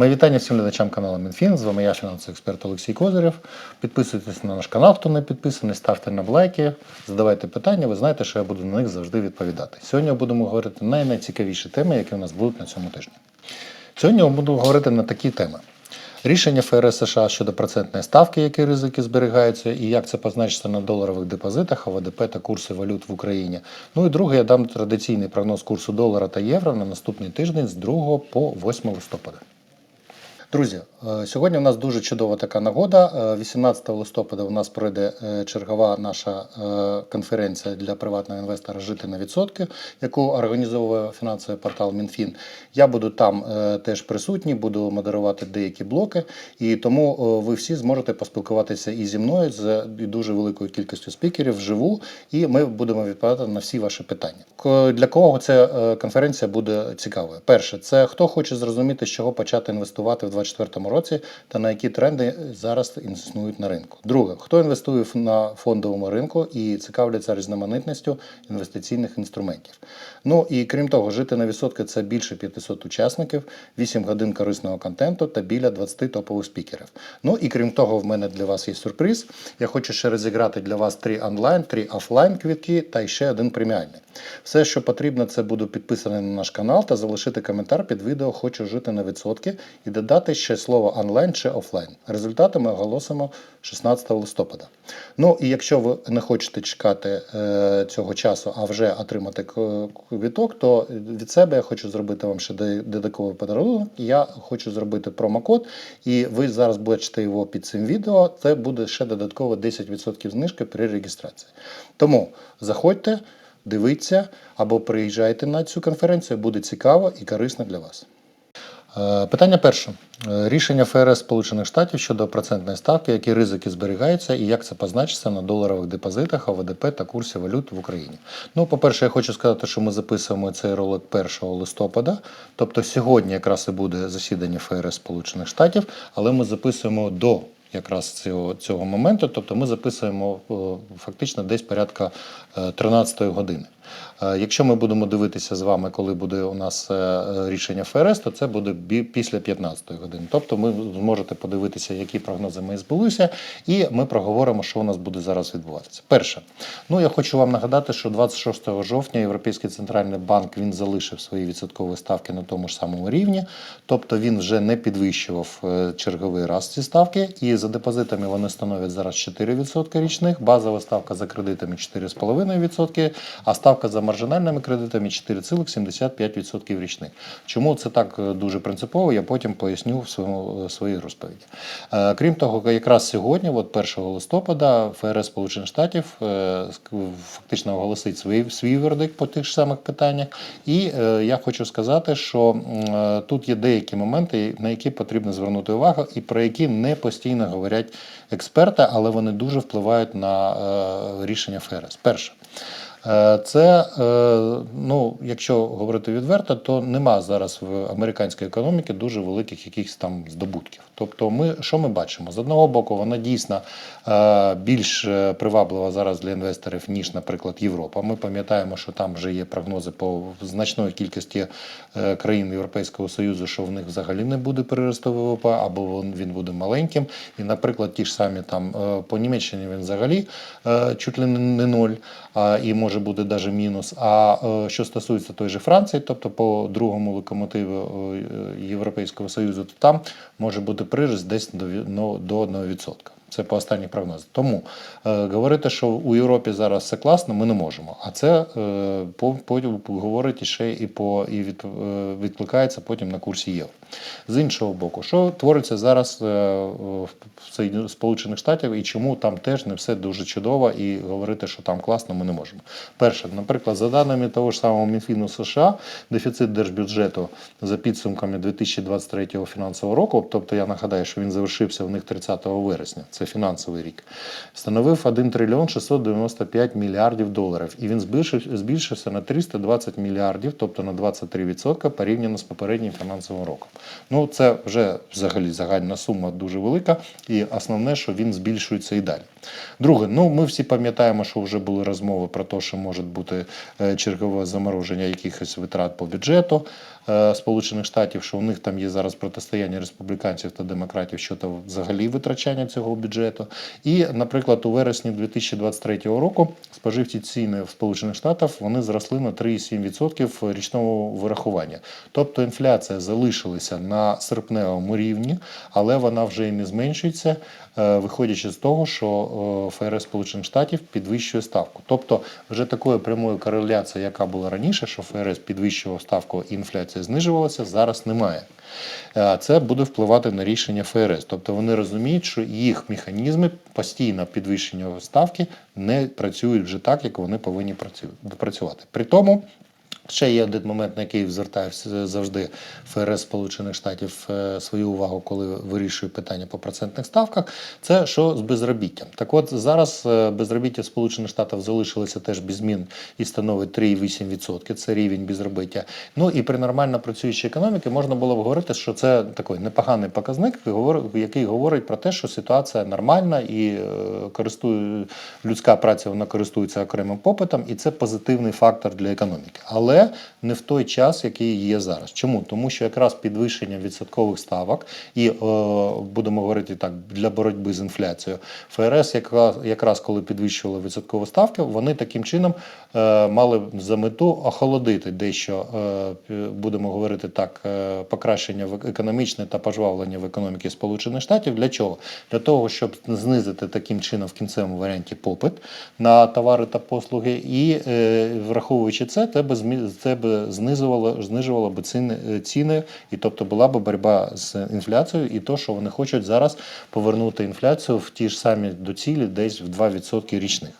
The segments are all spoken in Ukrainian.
Мої вітання всім глядачам каналу Мінфін. З вами я, фінансовий експерт Олексій Козирєв. Підписуйтесь на наш канал, хто не підписаний, ставте нам лайки, задавайте питання. Ви знаєте, що я буду на них завжди відповідати. Сьогодні будемо говорити на найцікавіші теми, які у нас будуть на цьому тижні. Сьогодні я буду говорити на такі теми. Рішення ФРС США щодо процентної ставки, які ризики зберігаються, і як це позначиться на доларових депозитах, АВДП та курси валют в Україні. Ну і друге, я дам традиційний прогноз курсу долара та євро на наступний тиждень з 2 по 8 листопада. Друзі, е, сьогодні у нас дуже чудова така нагода. Е, 18 листопада у нас пройде е, чергова наша е, конференція для приватного інвестора Жити на відсотки, яку організовує фінансовий портал Мінфін. Я буду там е, теж присутній, буду модерувати деякі блоки, і тому е, ви всі зможете поспілкуватися і зі мною з дуже великою кількістю спікерів вживу, і ми будемо відповідати на всі ваші питання. Для кого ця е, конференція буде цікавою? Перше, це хто хоче зрозуміти, з чого почати інвестувати в 2024 році та на які тренди зараз існують на ринку. Друге, хто інвестує на фондовому ринку і цікавляться різноманітністю інвестиційних інструментів. Ну і крім того, жити на відсотки це більше 500 учасників, 8 годин корисного контенту та біля 20 топових спікерів. Ну і крім того, в мене для вас є сюрприз. Я хочу ще розіграти для вас три онлайн, три офлайн квітки та ще один преміальний. Все, що потрібно, це буду підписаний на наш канал та залишити коментар під відео Хочу жити на відсотки і додати ще слово онлайн чи офлайн. Результати ми оголосимо 16 листопада. Ну і якщо ви не хочете чекати е, цього часу, а вже отримати квіток, то від себе я хочу зробити вам ще додатковий подарунок. Я хочу зробити промокод, і ви зараз бачите його під цим відео. Це буде ще додатково 10% знижки при реєстрації. Тому заходьте, дивіться або приїжджайте на цю конференцію, буде цікаво і корисно для вас. Е, Питання перше. Е, Рішення ФРС Сполучених Штатів щодо процентної ставки, які ризики зберігаються і як це позначиться на доларових депозитах, ОВДП та курсі валют в Україні. Ну, по-перше, я хочу сказати, що ми записуємо цей ролик 1 листопада, тобто сьогодні якраз і буде засідання ФРС Сполучених Штатів, але ми записуємо до якраз цього, цього моменту, тобто ми записуємо фактично десь порядка е, 13 години. Е, Якщо ми будемо дивитися з вами, коли буде у нас е, рішення ФРС, то це буде після 15 години. Тобто ви зможете подивитися, які прогнози ми збулися, і ми проговоримо, що у нас буде зараз відбуватися. Перше, ну я хочу вам нагадати, що 26 жовтня Європейський центральний банк він залишив свої відсоткові ставки на тому ж самому рівні, тобто він вже не підвищував е, черговий раз ці ставки, і за депозитами вони становлять зараз 4% річних, базова ставка за кредитами 4,5%, а ставка за маржинальними кредитами 4,75% річних. Чому це так е, дуже принципово, я потім поясню в своєму е, своїй розповіді. Е, Крім того, якраз сьогодні, от 1 листопада, ФРС Сполучених Штатів фактично оголосить свій, свій вердикт по тих ж самих питаннях. І я хочу сказати, що тут є деякі моменти, на які потрібно звернути увагу, і про які не постійно говорять експерти, але вони дуже впливають на рішення ФРС. Перше. Е, Це, е, ну, якщо говорити відверто, то нема зараз в американській економіці дуже великих якихось там здобутків. Тобто, ми що ми бачимо? З одного боку, вона дійсно е, більш приваблива зараз для інвесторів, ніж, наприклад, Європа. Ми пам'ятаємо, що там вже є прогнози по значної кількості країн Європейського Союзу, що в них взагалі не буде приросту ВВП, або він- буде маленьким. І, наприклад, ті ж самі там по Німеччині він взагалі чуть ли не ноль, і може бути навіть мінус. А е, що стосується той же Франції, тобто по другому локомотиву е, Європейського Союзу, то там може бути прирост десь до, ві- ну, до 1%. Це по останніх прогнозах. Тому е, говорити, що у Європі зараз все класно, ми не можемо. А це е, по, говорить ще і по і від, е, відкликається потім на курсі євро. З іншого боку, що твориться зараз е, Сполучених Штатів і чому там теж не все дуже чудово, і говорити, що там класно, ми не можемо. Перше, наприклад, за даними того ж самого Мінфіну США, дефіцит держбюджету за підсумками 2023 фінансового року, тобто я нагадаю, що він завершився у них 30 вересня. це фінансовий рік, становив 1 трильйон 695 мільярдів доларів, і він збільшився на 320 мільярдів, тобто на 23% порівняно з попереднім фінансовим роком. Ну це вже взагалі загальна сума дуже велика, і основне, що він збільшується і далі. Друге, ну ми всі пам'ятаємо, що вже були розмови про те, що може бути е, чергове замороження якихось витрат по бюджету Сполучених Штатів, що у них там є зараз протистояння республіканців та демократів щодо взагалі витрачання цього бюджету. І, наприклад, у вересні 2023 року споживчі ціни в Сполучених Штатах вони зросли на 3,7% річного вирахування. Тобто інфляція залишилася на серпневому рівні, але вона вже і не зменшується, е, виходячи з того, що е, ФРС Сполучених Штатів підвищує ставку. Тобто вже такої прямої кореляції, яка була раніше, що ФРС підвищував ставку і інфляція знижувалася, зараз немає. Е, Це буде впливати на рішення ФРС. Тобто вони розуміють, що їх механізми постійно підвищення ставки не працюють вже так, як вони повинні працювати. При тому. Ще є один момент, на який звертає завжди ФРС Сполучених Штатів е, свою увагу, коли вирішує питання по процентних ставках. Це що з безробіттям. Так от зараз е, безробіття Сполучених Штатів залишилося теж без змін і становить 3,8%. Це рівень безробіття. Ну і при нормально працюючій економіці можна було б говорити, що це такий непоганий показник, який говорить про те, що ситуація нормальна і е, користує людська праця вона користується окремим попитом, і це позитивний фактор для економіки. Але не в той час, який є зараз. Чому? Тому що якраз підвищення відсоткових ставок і е, будемо говорити так для боротьби з інфляцією, ФРС, якраз, якраз коли підвищували відсоткові ставки, вони таким чином е, мали за мету охолодити дещо, е, будемо говорити так, е, покращення в економічне та пожвавлення в економіці Сполучених Штатів. Для чого? Для того, щоб знизити таким чином в кінцевому варіанті попит на товари та послуги, і е, враховуючи це, би змі- це би знизувало, знижувало би ціни, е, ціни, і тобто була б боротьба з інфляцією, і то, що вони хочуть зараз повернути інфляцію в ті ж самі доцілі, десь в 2% річних.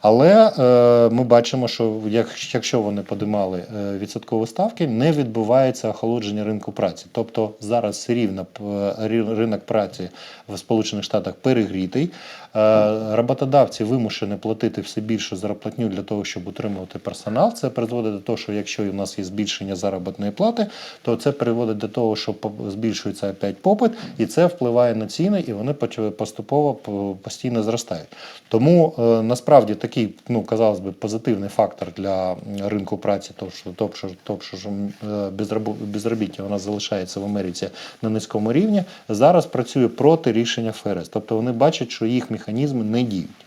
Але е, ми бачимо, що як- якщо вони подимали е, відсоткові ставки, не відбувається охолодження ринку праці. Тобто зараз рівно ринок праці в Сполучених Штатах перегрітий. Е, роботодавці вимушені платити все більше зарплатню для того, щоб утримувати персонал. Це призводить до того, що якщо у нас є збільшення заробітної плати, то це приводить до того, що збільшується опять попит, і це впливає на ціни, і вони поступово постійно зростають. Тому е, насправді такий, ну казалось би, позитивний фактор для ринку праці, то що то, що, то, що е, безробіття вона залишається в Америці на низькому рівні, зараз працює проти рішення ФРС. Тобто вони бачать, що їх механізми не діють.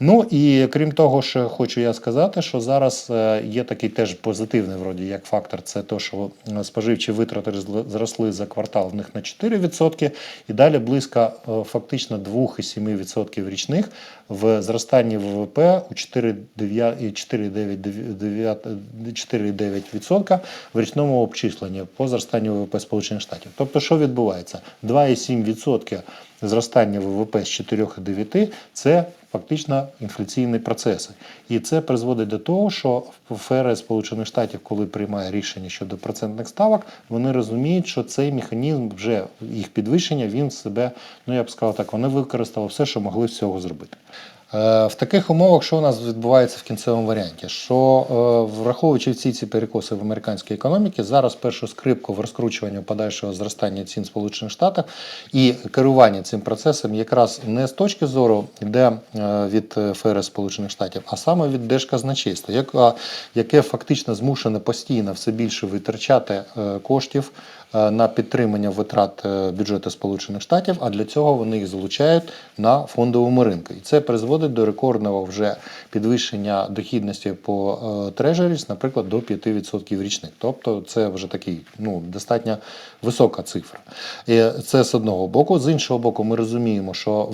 Ну і крім того, що хочу я сказати, що зараз е, є такий теж позитивний вроді як фактор, це те, що е, споживчі витрати зросли за квартал в них на 4%, і далі близько е, фактично 2,7% річних в зростанні ВВП у 4,9 і 4,9 4,9% в річному обчисленні по зростанню ВВП Сполучених Штатів. Тобто, що відбувається? 2,7% зростання ВВП з 4,9 – це фактично інфляційні процеси. І це призводить до того, що ФРС Сполучених Штатів, коли приймає рішення щодо процентних ставок, вони розуміють, що цей механізм вже їх підвищення, він себе, ну я б сказав так, вони використали все, що могли з цього зробити. Е, В таких умовах, що у нас відбувається в кінцевому варіанті? Що е, враховуючи всі ці перекоси в американській економіці, зараз першу скрипку в розкручуванні подальшого зростання цін Сполучених Штатах і керування цим процесом якраз не з точки зору йде е, від ФРС Сполучених Штатів, а саме від Держказначейства, яке фактично змушене постійно все більше витрачати коштів на підтримання витрат е, бюджету Сполучених Штатів, а для цього вони їх залучають на фондовому ринку. І це призводить до рекордного вже підвищення дохідності по е, трежеріс, наприклад, до 5% річних. Тобто це вже такий ну, достатньо висока цифра. І це з одного боку. З іншого боку, ми розуміємо, що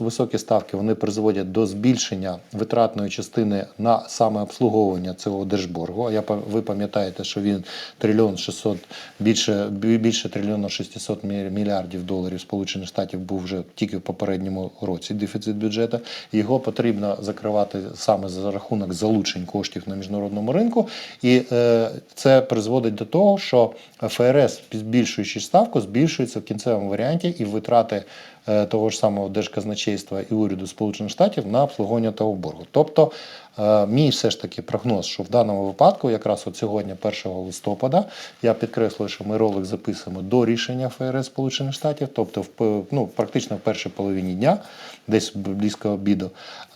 високі ставки вони призводять до збільшення витратної частини на саме обслуговування цього держборгу. А я ви пам'ятаєте, що він трильйон 600 більше бі- більше трильйона 600 мі- мільярдів доларів Сполучених Штатів був вже тільки в попередньому році дефіцит бюджету. Його потрібно закривати саме за рахунок залучень коштів на міжнародному ринку. І е, це призводить до того, що ФРС, збільшуючи ставку, збільшується в кінцевому варіанті і витрати того ж самого держказначейства і уряду Сполучених Штатів на обслуговування того боргу. Тобто, е, мій все ж таки прогноз, що в даному випадку, якраз от сьогодні, 1 листопада, я підкреслюю, що ми ролик записуємо до рішення ФРС Сполучених Штатів, тобто в ну, практично в першій половині дня, десь близько обіду.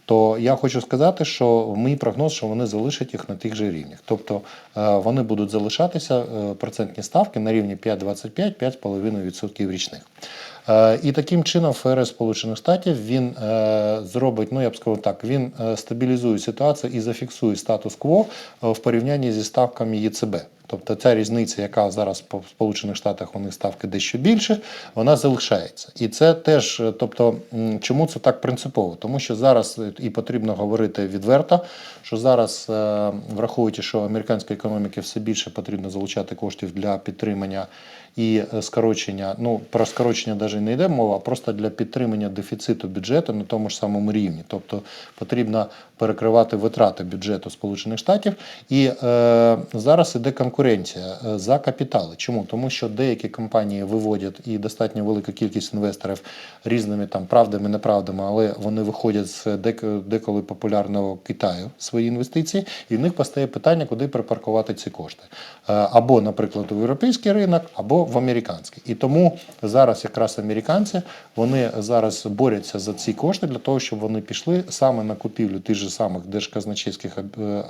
То я хочу сказати, що мій прогноз, що вони залишать їх на тих же рівнях. Тобто е, вони будуть залишатися е, процентні ставки на рівні 5,25-5,5% річних. Е, І таким чином ФРС Сполучених Штатів він е, зробить, ну я б сказав так, він е, стабілізує ситуацію і зафіксує статус-кво в порівнянні зі ставками ЄЦБ. Тобто ця різниця, яка зараз по Сполучених Штатах у них ставки дещо більше, вона залишається. І це теж, е, тобто, чому це так принципово? Тому що зараз е, і потрібно говорити відверто, що зараз, е, враховуючи, що американської економіки все більше потрібно залучати коштів для підтримання і скорочення. Ну про скорочення навіть не йде мова, а просто для підтримання дефіциту бюджету на тому ж самому рівні. Тобто потрібно перекривати витрати бюджету Сполучених Штатів. І е, зараз іде конкуренція е, за капітали. Чому? Тому що деякі компанії виводять і достатньо велика кількість інвесторів різними там правдами, неправдами, але вони виходять з дек- деколи популярного Китаю свої інвестиції, і в них постає питання, куди припаркувати ці кошти. Е, Або, наприклад, у європейський ринок, або в американський. І тому зараз якраз американці вони зараз борються за ці кошти для того, щоб вони пішли саме на купівлю тих же самих держказначейських е,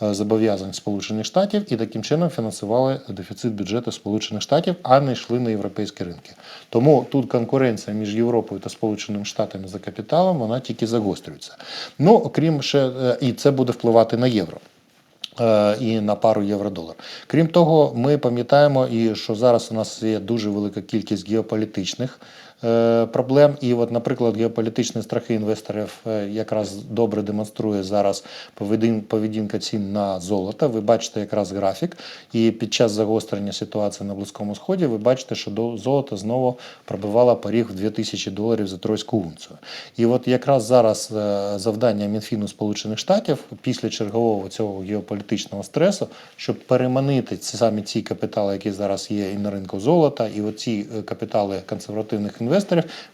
зобов'язань Сполучених Штатів і таким чином фінансували дефіцит бюджету Сполучених Штатів, а не йшли на європейські ринки. Тому тут конкуренція між Європою та Сполученими Штатами за капіталом вона тільки загострюється. Ну окрім ще е, і це буде впливати на євро. Е, і на пару євро-долар. Крім того, ми пам'ятаємо, і що зараз у нас є дуже велика кількість геополітичних проблем. І, от, наприклад, геополітичні страхи інвесторів е, якраз добре демонструє зараз поведінка цін на золото. Ви бачите якраз графік, і під час загострення ситуації на Близькому Сході ви бачите, що золото знову пробивало поріг в 2000 доларів за тройську унцію. І от якраз зараз е, завдання Мінфіну Сполучених Штатів після чергового цього геополітичного стресу, щоб переманити ці самі ці капітали, які зараз є і на ринку золота, і оці е, капітали консервативних інвесторів,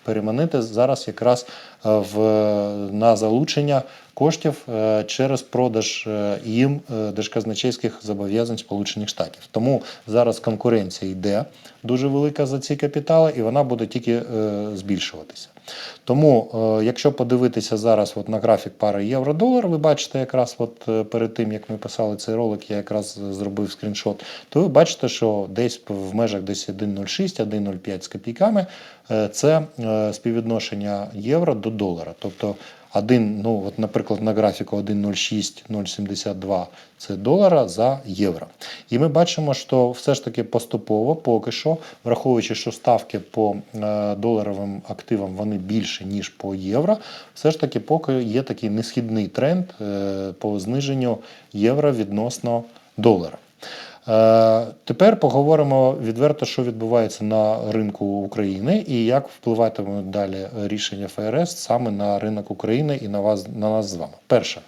переманити зараз якраз е, в на залучення коштів е, через продаж е, їм держказначейських зобов'язань Сполучених Штатів. Тому зараз конкуренція йде дуже велика за ці капітали, і вона буде тільки збільшуватися. Тому, е, якщо подивитися зараз от на графік пари євро-долар, ви бачите якраз от е, перед тим, як ми писали цей ролик, я якраз зробив скріншот, то ви бачите, що десь в межах десь 1,06, 1,05 з копійками е, це е, співвідношення євро до долара. Тобто один, ну от, наприклад, на графіку 1,06, 0,72 це долара за євро. І ми бачимо, що все ж таки поступово, поки що, враховуючи, що ставки по е, доларовим активам вони більше, ніж по євро, все ж таки поки є такий несхідний тренд е, по зниженню євро відносно долара. Е, Тепер поговоримо відверто, що відбувається на ринку України і як впливатиме далі рішення ФРС саме на ринок України і на вас на нас з вами. Перше.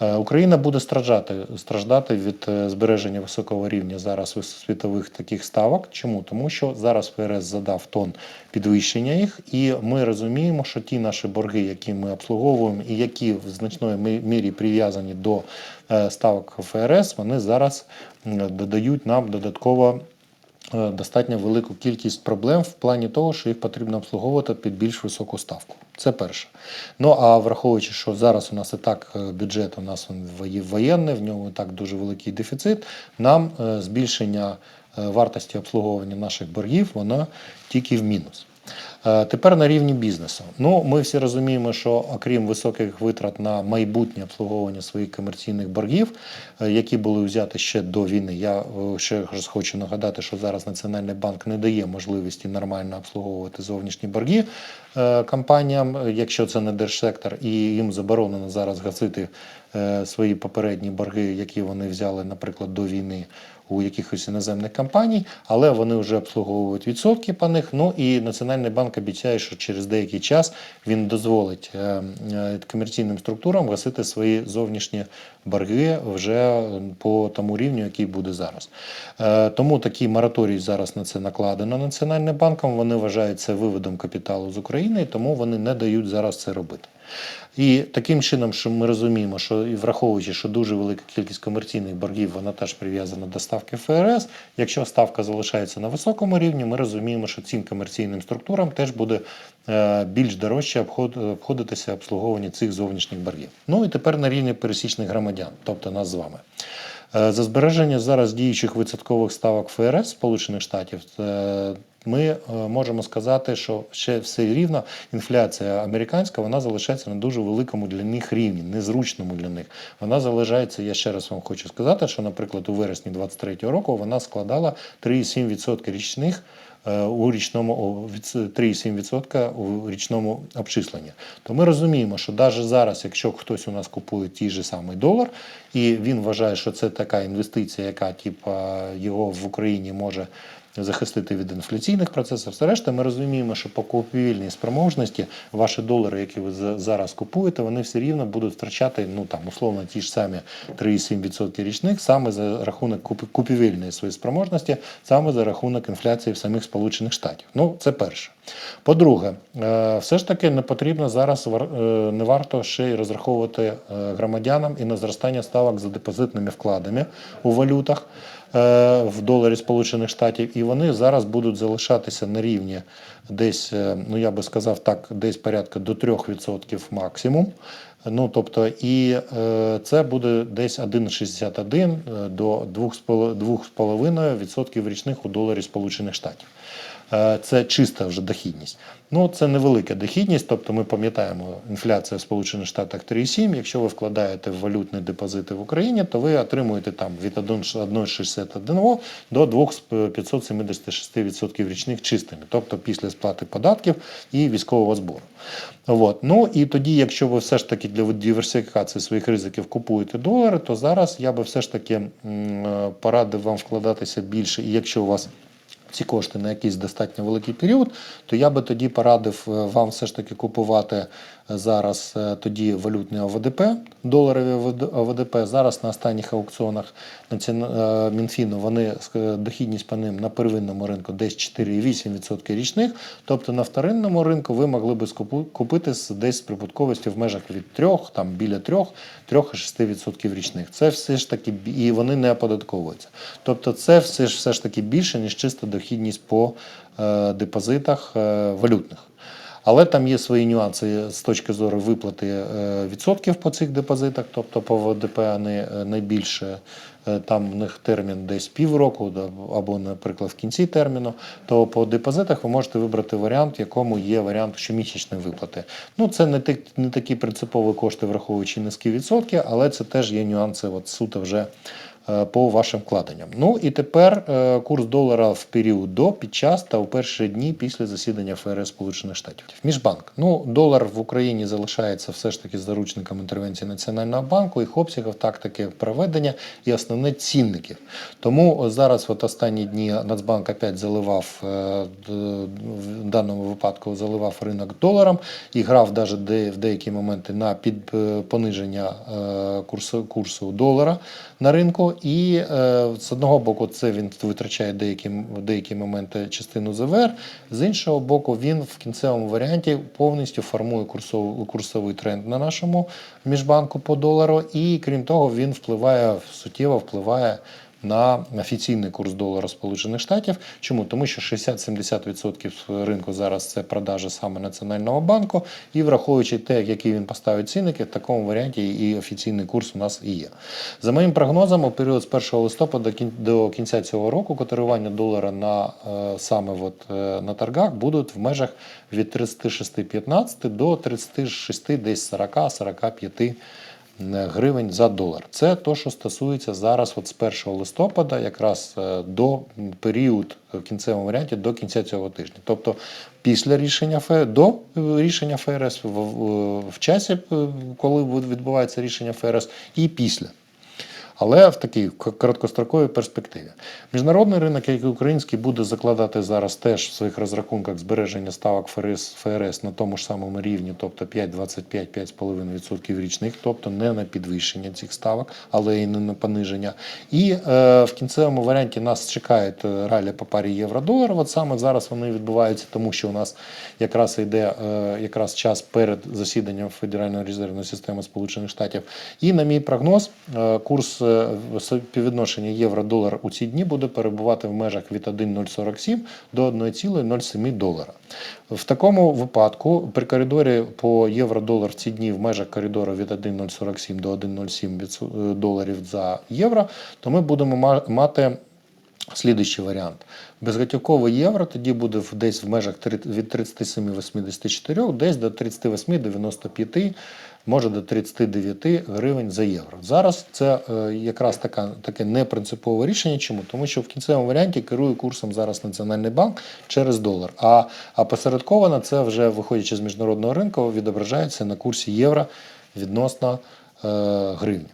Е, Україна буде страждати, страждати від е, збереження високого рівня зараз світових таких ставок. Чому? Тому що зараз ФРС задав тон підвищення їх, і ми розуміємо, що ті наші борги, які ми обслуговуємо, і які в значної мірі прив'язані до е, ставок ФРС, вони зараз додають нам додатково достатньо велику кількість проблем в плані того, що їх потрібно обслуговувати під більш високу ставку. Це перше. Ну а враховуючи, що зараз у нас і так е, бюджет у нас воєнний, в ньому і так дуже великий дефіцит, нам е, збільшення е, вартості обслуговування наших боргів, воно тільки в мінус. Е, Тепер на рівні бізнесу. Ну, ми всі розуміємо, що окрім високих витрат на майбутнє обслуговування своїх комерційних боргів, е, які були взяті ще до війни, я е, ще хочу нагадати, що зараз Національний банк не дає можливості нормально обслуговувати зовнішні борги компаніям, якщо це не держсектор, і їм заборонено зараз гасити свої попередні борги, які вони взяли, наприклад, до війни у якихось іноземних компаній, але вони вже обслуговують відсотки по них. Ну і Національний банк обіцяє, що через деякий час він дозволить е, е, комерційним структурам гасити свої зовнішні борги вже по тому рівню, який буде зараз. Е, Тому такий мораторій зараз на це накладено Національним банком. Вони вважають це виводом капіталу з України, тому вони не дають зараз це робити. І таким чином, що ми розуміємо, що і враховуючи, що дуже велика кількість комерційних боргів, вона теж прив'язана до ставки ФРС. Якщо ставка залишається на високому рівні, ми розуміємо, що цим комерційним структурам теж буде е, більш дорожче обходитися обслуговування цих зовнішніх боргів. Ну і тепер на рівні пересічних громадян, тобто нас з вами. Е, За збереження зараз діючих відсоткових ставок ФРС Сполучених Штатів е, ми е, можемо сказати, що ще все рівно інфляція американська вона залишається на дуже великому для них рівні, незручному для них. Вона залишається, я ще раз вам хочу сказати, що, наприклад, у вересні 2023 року вона складала 3,7% річних е, у річному о, 3,7% у річному обчисленні. То ми розуміємо, що навіть зараз, якщо хтось у нас купує ті ж самий долар, і він вважає, що це така інвестиція, яка типа його в Україні може захистити від інфляційних процесів. Решта, ми розуміємо, що по купівельній спроможності ваші долари, які ви зараз купуєте, вони все рівно будуть втрачати ну там условно ті ж самі 3,7% річних саме за рахунок купівельної своєї спроможності, саме за рахунок інфляції в самих Сполучених Штатів. Ну це перше. По-друге, е, все ж таки не потрібно зараз е, не варто ще й розраховувати е, громадянам і на зростання ставок за депозитними вкладами у валютах в доларі Сполучених Штатів, і вони зараз будуть залишатися на рівні десь, е, ну я би сказав так, десь порядка до 3% максимум. Ну, тобто, і е, це буде десь 1,61 е, до 2,5% річних у доларі Сполучених Штатів. Е, Це чиста вже дохідність. Ну, це невелика дохідність, тобто ми пам'ятаємо, інфляція в Сполучених Штатах 3,7. Якщо ви вкладаєте в валютні депозити в Україні, то ви отримуєте там від 1,61 до 2,576% річних чистими, тобто після сплати податків і військового збору. От. Ну і тоді, якщо ви все ж таки для диверсифікації своїх ризиків купуєте долари, то зараз я би все ж таки е, порадив вам вкладатися більше, і якщо у вас ці кошти на якийсь достатньо великий період, то я би тоді порадив е, вам все ж таки купувати зараз е, тоді валютний ОВДП, доларові ОВД- ОВДП. Зараз на останніх аукціонах е, Мінфіну вони е, дохідність по ним на первинному ринку десь 4,8% річних. Тобто на вторинному ринку ви могли би купити десь з прибутковістю в межах від 3, там біля 3, 3,6% річних. Це все ж таки і вони не оподатковуються. Тобто це все ж все ж таки більше, ніж чиста дохідність по депозитах валютних. Але там є свої нюанси з точки зору виплати е, відсотків по цих депозитах, тобто по ВДП вони е, найбільше, е, там в них термін десь півроку або, наприклад, в кінці терміну, то по депозитах ви можете вибрати варіант, в якому є варіант щомісячної виплати. Ну, це не, так- не такі принципові кошти, враховуючи низькі відсотки, але це теж є нюанси от, суто вже по вашим вкладенням. Ну і тепер е, курс долара в період до, під час та у перші дні після засідання ФРС Сполучених Штатів. Міжбанк. Ну, долар в Україні залишається все ж таки заручником інтервенції Національного банку, їх обсягів, тактики проведення і основне цінників. Тому зараз, от останні дні, Нацбанк опять заливав е, в даному випадку заливав ринок доларом і грав навіть в деякі моменти на під е, пониження е, курсу, курсу долара на ринку. І е, з одного боку, це він витрачає деякі, деякі моменти частину ЗВР, з іншого боку, він в кінцевому варіанті повністю формує курсовий, курсовий тренд на нашому міжбанку по долару. І крім того, він впливає суттєво впливає на офіційний курс долара Сполучених Штатів. Чому? Тому що 60-70% ринку зараз це продажі саме Національного банку, і враховуючи те, який він поставить цінники, в такому варіанті і офіційний курс у нас і є. За моїм прогнозом, у період з 1 листопада до кінця цього року котирування долара на е, саме от, е, на торгах будуть в межах від 36,15 до 36 десь 40-45 гривень за долар. Це то, що стосується зараз от з 1 листопада, якраз е, до період в кінцевому варіанті до кінця цього тижня. Тобто після рішення ФРС, до е, рішення ФРС в, в, в часі, е, коли відбувається рішення ФРС, і після. Але в такій короткостроковій перспективі. Міжнародний ринок, як і український, буде закладати зараз теж в своїх розрахунках збереження ставок ФРС, ФРС на тому ж самому рівні, тобто 5,25-5,5% річних, тобто не на підвищення цих ставок, але і не на пониження. І е, в кінцевому варіанті нас чекає е, ралі по парі євро-долар. От саме зараз вони відбуваються, тому що у нас якраз йде е, якраз час перед засіданням Федеральної резервної системи Сполучених Штатів. І на мій прогноз, е, курс співвідношення євро-долар у ці дні буде перебувати в межах від 1,047 до 1,07 долара. В такому випадку при коридорі по євро-долар в ці дні в межах коридору від 1,047 до 1,07 е, доларів за євро, то ми будемо мати Слідуючий варіант. Безготівковий євро тоді буде десь в межах від 37,84 десь до 38,95, може до 39 гривень за євро. Зараз це е, якраз така, таке непринципове рішення. Чому? Тому що в кінцевому варіанті керує курсом зараз Національний банк через долар. А, а це вже виходячи з міжнародного ринку, відображається на курсі євро відносно е, гривні.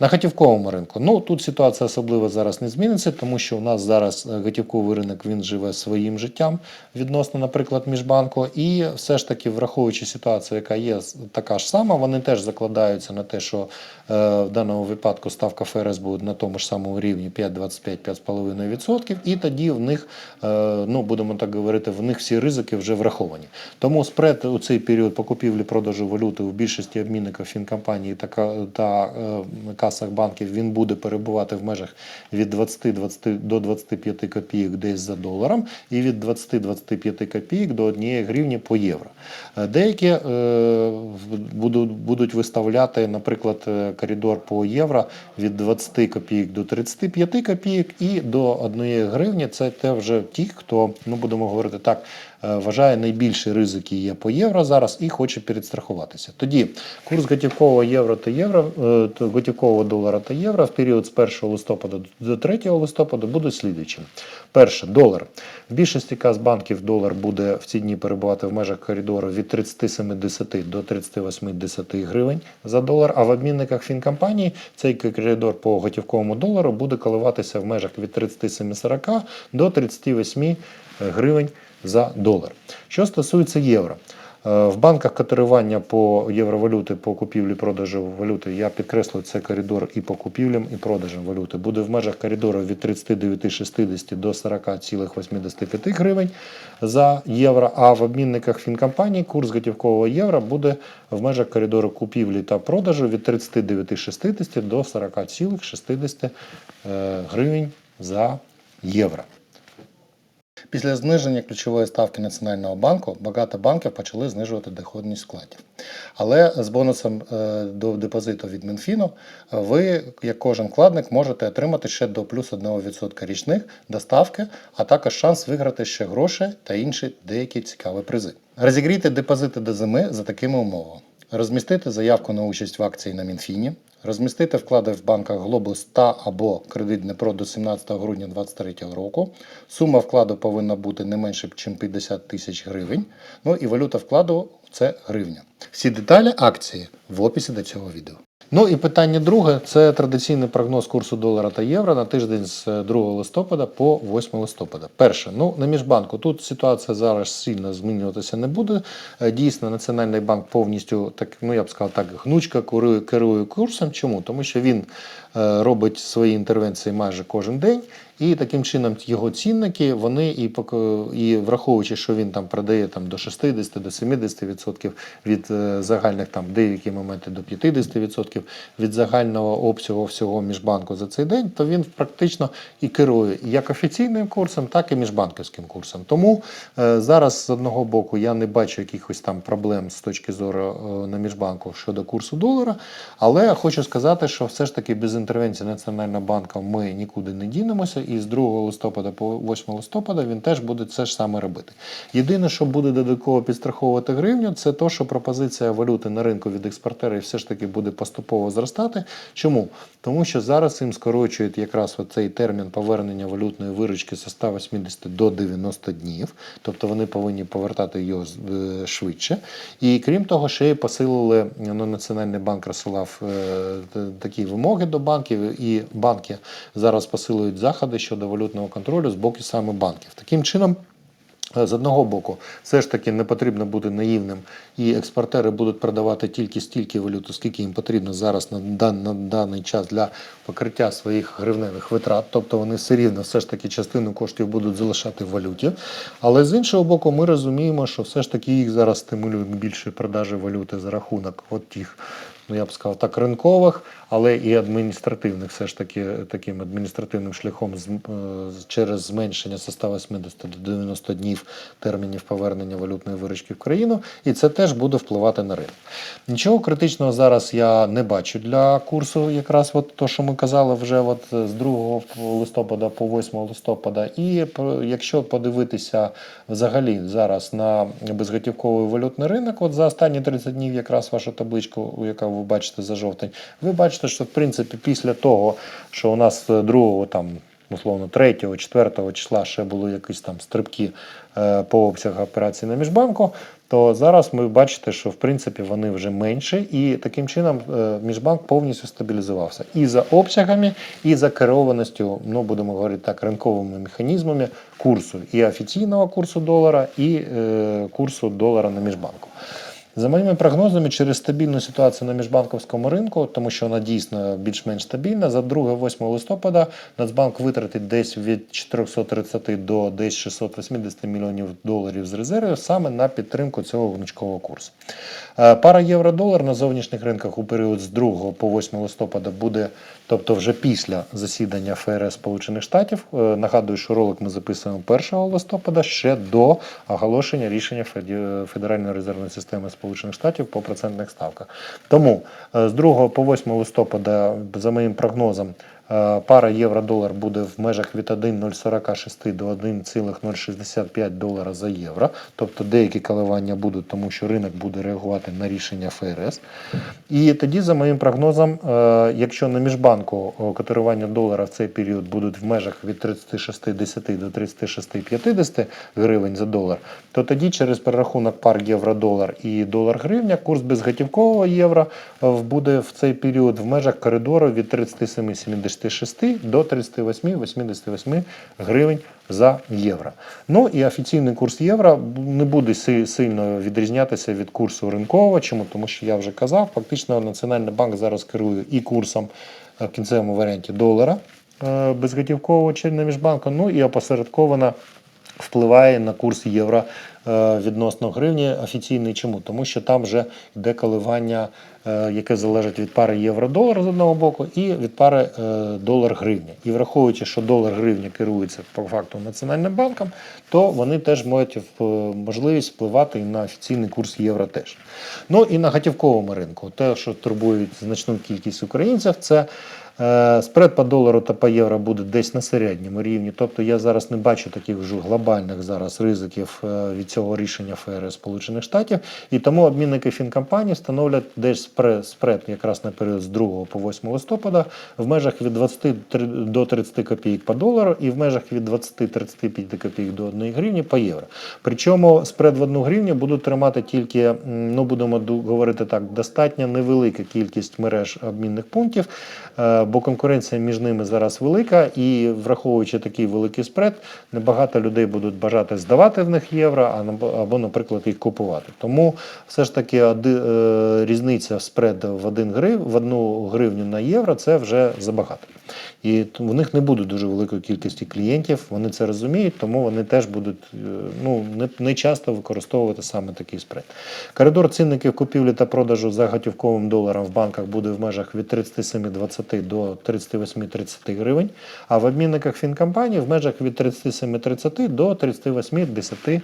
На готівковому ринку. Ну тут ситуація особливо зараз не зміниться, тому що у нас зараз е, готівковий ринок він живе своїм життям відносно, наприклад, міжбанку. І все ж таки, враховуючи ситуацію, яка є така ж сама, вони теж закладаються на те, що е, в даному випадку ставка ФРС буде на тому ж самому рівні 5,25-5,5%, і тоді в них, е, ну будемо так говорити, в них всі ризики вже враховані. Тому спред у цей період по купівлі-продажу валюти у більшості обмінників фінкомпаній та, та касах банків він буде перебувати в межах від 20-20 до 25 копійок десь за доларом і від 20-25 копійок до 1 гривні по євро. Е, Деякі е, будуть, будуть виставляти, наприклад, е, коридор по євро від 20 копійок до 35 копійок і до 1 гривні. Це те вже ті, хто, ну будемо говорити так, вважає найбільші ризики є по євро зараз і хоче перестрахуватися. Тоді курс готівкового євро та євро, е, готівкового долара та євро в період з 1 листопада до 3 листопада буде слідуючим. Перше, долар. В більшості каз банків долар буде в ці дні перебувати в межах коридору від 37,10 до 38,10 гривень за долар, а в обмінниках фінкомпаній цей коридор по готівковому долару буде коливатися в межах від 37,40 до 38 гривень за долар. Що стосується євро. Е, В банках котирування по євровалюти по купівлі-продажу валюти я підкреслюю це коридор і по купівлям, і продажам валюти. Буде в межах коридору від 39,60 до 40,85 гривень за євро. А в обмінниках фінкомпаній курс готівкового євро буде в межах коридору купівлі та продажу від 39,60 до 40,60 е, гривень за євро. Після зниження ключової ставки Національного банку багато банків почали знижувати доходність вкладів. Але з бонусом е, до депозиту від Мінфіну е, ви, як кожен вкладник, можете отримати ще до плюс 1% річних до ставки, а також шанс виграти ще гроші та інші деякі цікаві призи. Розігрійте депозити до зими за такими умовами. Розмістити заявку на участь в акції на Мінфіні, розмістити вклади в банках Глобус та або кредит Днепро до 17 грудня 2023 року. Сума вкладу повинна бути не менше, ніж 50 тисяч гривень. Ну і валюта вкладу це гривня. Всі деталі акції в описі до цього відео. Ну і питання друге це традиційний прогноз курсу долара та євро на тиждень з 2 листопада по 8 листопада. Перше, ну на міжбанку тут ситуація зараз сильно змінюватися не буде. Е, Дійсно, Національний банк повністю так, ну я б сказав так, гнучко керує, курсом. Чому? Тому що він е, робить свої інтервенції майже кожен день. І таким чином його цінники, вони і і враховуючи, що він там продає там до 60 до 70% від е, загальних там деякі моменти до 50% від загального обсягу всього міжбанку за цей день, то він практично і керує як офіційним курсом, так і міжбанківським курсом. Тому е, зараз з одного боку я не бачу якихось там проблем з точки зору е, на міжбанку щодо курсу долара, але хочу сказати, що все ж таки без інтервенції Національного банку ми нікуди не дінемося, і з 2 листопада по 8 листопада він теж буде це ж саме робити. Єдине, що буде додатково підстраховувати гривню, це то, що пропозиція валюти на ринку від експортерів все ж таки буде поступово зростати. Чому? Тому що зараз їм скорочують якраз цей термін повернення валютної виручки з 180 до 90 днів, тобто вони повинні повертати його е, швидше. І крім того, ще й посилили ну, Національний банк розсилав е, такі вимоги до банку. Банків, і банки зараз посилюють заходи щодо валютного контролю з боку саме банків. Таким чином. Е, З одного боку, все ж таки не потрібно бути наївним, і експортери будуть продавати тільки стільки валюту, скільки їм потрібно зараз на, дан, на даний час для покриття своїх гривневих витрат. Тобто вони все рівно все ж таки частину коштів будуть залишати в валюті. Але з іншого боку, ми розуміємо, що все ж таки їх зараз стимулюють більше продажі валюти за рахунок от тих ну я б сказав так, ринкових, але і адміністративних, все ж таки таким адміністративним шляхом е, через зменшення з 180 до 90 днів термінів повернення валютної виручки в країну, і це теж буде впливати на ринок. Нічого критичного зараз я не бачу для курсу, якраз от то, що ми казали вже от з 2 листопада по 8 листопада. І якщо подивитися взагалі зараз на безготівковий валютний ринок, от за останні 30 днів, якраз вашу табличку, яку ви бачите за жовтень, ви бачите, що в принципі після того, що у нас 2 там. Условно, 3, 4 числа ще були якісь там стрибки е, по обсягу операцій на міжбанку, то зараз ми бачите, що в принципі вони вже менші, і таким чином е, міжбанк повністю стабілізувався і за обсягами, і за керованістю, ну будемо говорити так, ринковими механізмами курсу і офіційного курсу долара, і е, курсу долара на міжбанку. За моїми прогнозами, через стабільну ситуацію на міжбанковському ринку, тому що вона дійсно більш-менш стабільна, за 2-8 листопада Нацбанк витратить десь від 430 до десь 680 мільйонів доларів з резервів саме на підтримку цього гнучкового курсу. Е, Пара євро-долар на зовнішніх ринках у період з 2 по 8 листопада буде, тобто вже після засідання ФРС Сполучених Штатів. Е, Нагадую, що ролик ми записуємо 1 листопада ще до оголошення рішення Федеральної резервної системи Сполучених Штатів по процентних ставках. Тому е, з 2 по 8 листопада, за моїм прогнозом, пара євро-долар буде в межах від 1,046 до 1,065 долара за євро. Тобто деякі коливання будуть, тому що ринок буде реагувати на рішення ФРС. І тоді, за моїм прогнозом, е, якщо на міжбанку котирування долара в цей період будуть в межах від 36,10 до 36,50 гривень за долар, то тоді через перерахунок пар євро-долар і долар-гривня курс безготівкового євро е, буде в цей період в межах коридору від 37,76 до 38,88 гривень за євро. Ну і офіційний курс євро не буде сильно відрізнятися від курсу ринкового. Чому? Тому що я вже казав, фактично Національний банк зараз керує і курсом е, в кінцевому варіанті долара е, безготівкового чи на міжбанку, ну і опосередковано впливає на курс євро відносно гривні офіційний. Чому? Тому що там вже йде коливання, е, яке залежить від пари євро-долар з одного боку і від пари е, долар-гривня. І враховуючи, що долар-гривня керується по факту Національним банком, то вони теж мають е, можливість впливати і на офіційний курс євро теж. Ну і на готівковому ринку, те, що турбує значну кількість українців, це Е, Спред по долару та по євро буде десь на середньому рівні. Тобто я зараз не бачу таких вже глобальних зараз ризиків е, від цього рішення ФРС Сполучених Штатів. І тому обмінники фінкомпаній становлять десь спред, спред якраз на період з 2 по 8 листопада в межах від 20 три- до 30 копійок по долару і в межах від 20-35 копійок до 1 гривні по євро. Причому спред в 1 гривню будуть тримати тільки, ну будемо говорити так, достатньо невелика кількість мереж обмінних пунктів, е, бо конкуренція між ними зараз велика, і враховуючи такий великий спред, небагато людей будуть бажати здавати в них євро, або, наприклад, їх купувати. Тому все ж таки е, різниця спред в 1 грив, в 1 гривню на євро це вже забагато. І в них не буде дуже великої кількості клієнтів, вони це розуміють, тому вони теж будуть е, ну, не, не часто використовувати саме такий спред. Коридор цінників купівлі та продажу за готівковим доларом в банках буде в межах від 37,20 до 38,30 гривень, а в обмінниках фінкомпаній в межах від 37,30 до 38,10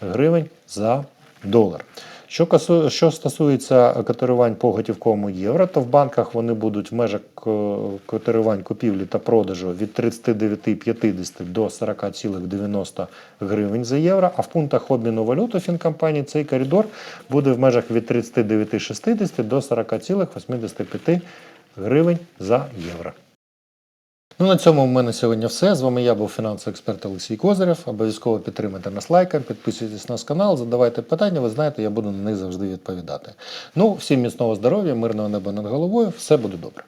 гривень за долар. Що, касу- що стосується котирувань по готівковому євро, то в банках вони будуть в межах е, котирувань купівлі та продажу від 39,50 до 40,90 гривень за євро, а в пунктах обміну валюту фінкомпанії цей коридор буде в межах від 39,60 до 40,85 гривень за євро. Ну, на цьому в мене сьогодні все. З вами я був фінансовий експерт Олексій Козирєв. Обов'язково підтримайте нас лайком, підписуйтесь на наш канал, задавайте питання. Ви знаєте, я буду на них завжди відповідати. Ну, всім міцного здоров'я, мирного неба над головою. Все буде добре.